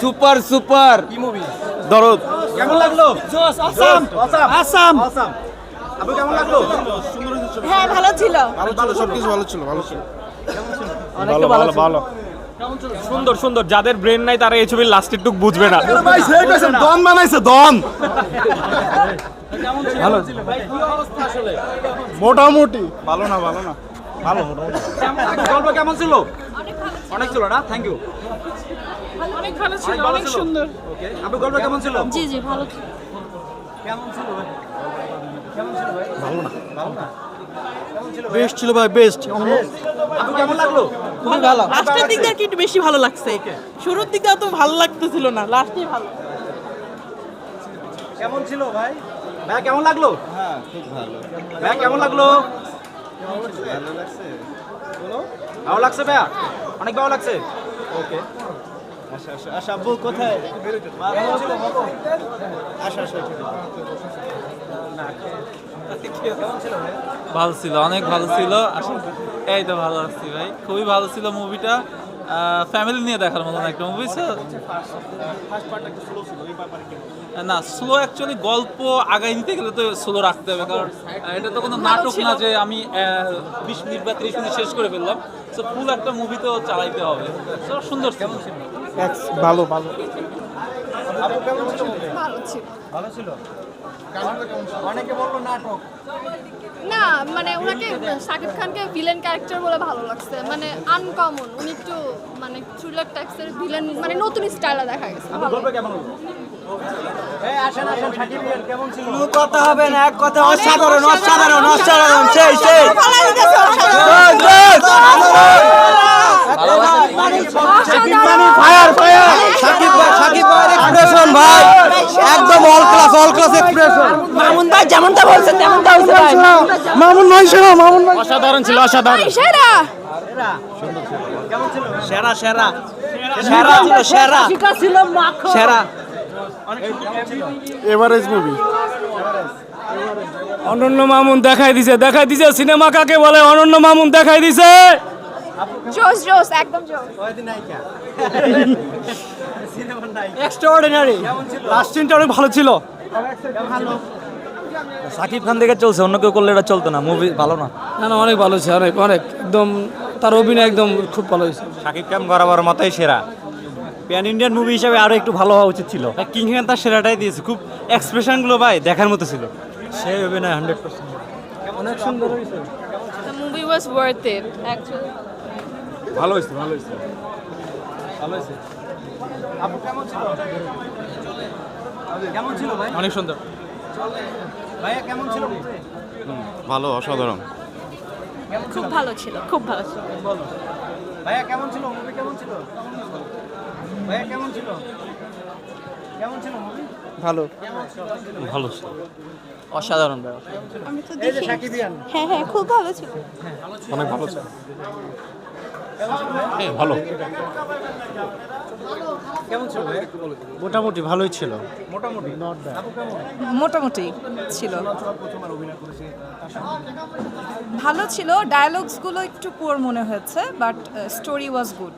Super super. দরদ কেমন লাগল? আসাম। আসাম। আসাম। আপু কেমন লাগল? হ্যাঁ ভালো ছিল। ভালো ভালো সবকিছু ভালো। ছিল ভালো ছিল। ভালো ভালো ভালো সুন্দর সুন্দর। যাদের ব্রেন নাই তারা এই ছবির লাস্টের টুক বুঝবে না। ভাই দন বানাইছে দন মোটামুটি। ভালো না ভালো না। ভালো গল্প কেমন ছিল? অনেক ছিল না? থ্যাংক ইউ অনেক ভালো ছিল অনেক সুন্দর। ওকে আপু গল্প কেমন ছিল? জি জি ভালো কেমন ছিল ভাই? কেমন ছিল ভাই? ভালো না। ভালো না? বেস্ট ছিল ভাই? বেস্ট আপু কেমন লাগল? খুবই ভালো। লাস্টের দিকটা কি একটু বেশি ভালো লাগছে? শুরুর দিকটা তো ভালো লাগতেছিল না লাস্টে ভালো। কেমন ছিল ভাই? ভাই কেমন লাগল? হ্যাঁ খুব ভালো। ভাই কেমন লাগল? ভালো লাগছে? ভাইয়া? অনেক ভালো লাগছে? ওকে। আচ্ছা আচ্ছা আচ্ছা আব্বু কোথায়? আচ্ছা আচ্ছা ভালো ছিল অনেক ভালো ছিল। এই তো ভালো আছি ভাই। খুবই ভালো ছিল মুভিটা ফ্যামিলি নিয়ে দেখার মতন একটা মুভি না স্লো অ্যাকচুয়ালি গল্প আগাই নিতে গেলে তো স্লো রাখতে হবে কারণ এটা তো কোনো নাটক না যে আমি বিশ মিনিট বা ত্রিশ মিনিট শেষ করে ফেললাম। সো ফুল একটা মুভি তো চালাইতে হবে। সুন্দর কেমন ছিল? ভালো ভালো। ছিল ভালো ছিল। ভালো ছিল? না মানে ওনাকে শাকিব খানকে ভিলেন ক্যারেক্টার বলে ভালো লাগছে। মানে আনকমন উনি একটু মানে থ্রিলার টাইপসের ভিলেন মানে নতুন স্টাইলে দেখা গেছে। আপু ভালো গল্প কেমন হলো? এই আসেন আসেন সাকিব ভাই কেমন ছিল? কথা হবে না এক কথা অসাধারণ অসাধারণ অসাধারণ সেই সেই। ফায়ার ফায়ার সাকিব সাকিব ভাই। একদম all class all class expression Mamun ভাই যেমনটা বলছে তেমনটা হয়েছে ভাই। মামুন ভাই শোনো মামুন ভাই অসাধারণ ছিল অসাধারণ। সেরা। সেরা সেরা। সেরা। ছিল সেরা। ছিল মাখো। সেরা। এভারেজ মুভি অনন্য মামুন দেখাই দিছে দেখাই দিছে। সিনেমা কাকে বলে? অনন্য মামুন দেখাই দিছে। জোস জোস একদম জোস এক্সট্রাঅর্ডিনারি লাস্ট সিনটা অনেক ভালো ছিল। সাকিব খান থেকে চলছে অন্য কেউ করলে এটা চলতো না মুভি ভালো না। না না অনেক ভালো হয়েছে অনেক অনেক। একদম তার অভিনয় একদম খুব ভালো হয়েছে। সাকিব খান বরাবর মতোই সেরা। প্যান ইন্ডিয়ান মুভি হিসাবে আরও একটু ভালো হওয়া উচিত ছিল। কিং খান তার সেরাটাই দিয়েছে খুব এক্সপ্রেশনগুলো ভাই দেখার মতো ছিল। সেই অভিনয় হান্ড্রেড পার্সেন্ট অনেক সুন্দর হয়েছে। The movie was worth it actually ভালো হয়েছে। ভালো হয়েছে। আপু কেমন ছিল? কেমন ছিল ভাই? অনেক সুন্দর। ভাইয়া কেমন ছিল? ভালো অসাধারণ। খুব ভালো ছিল খুব ভালো ছিল। ভাইয়া কেমন ছিল? মুভি কেমন ছিল? ভাইয়া কেমন ছিল? কেমন ছিল মুভি ভালো। ভালো অসাধারণ আমি তো দেখি। হ্যাঁ হ্যাঁ খুব ভালো ছিল। অনেক ভালো ছিল। ভালো। কেমন ছিল মোটামুটি ভালোই ছিল। মোটামুটি। মোটামুটি ছিল। ভালো ছিল। ডায়ালগসগুলো একটু পুয়ার মনে হয়েছে বাট স্টোরি ওয়াজ গুড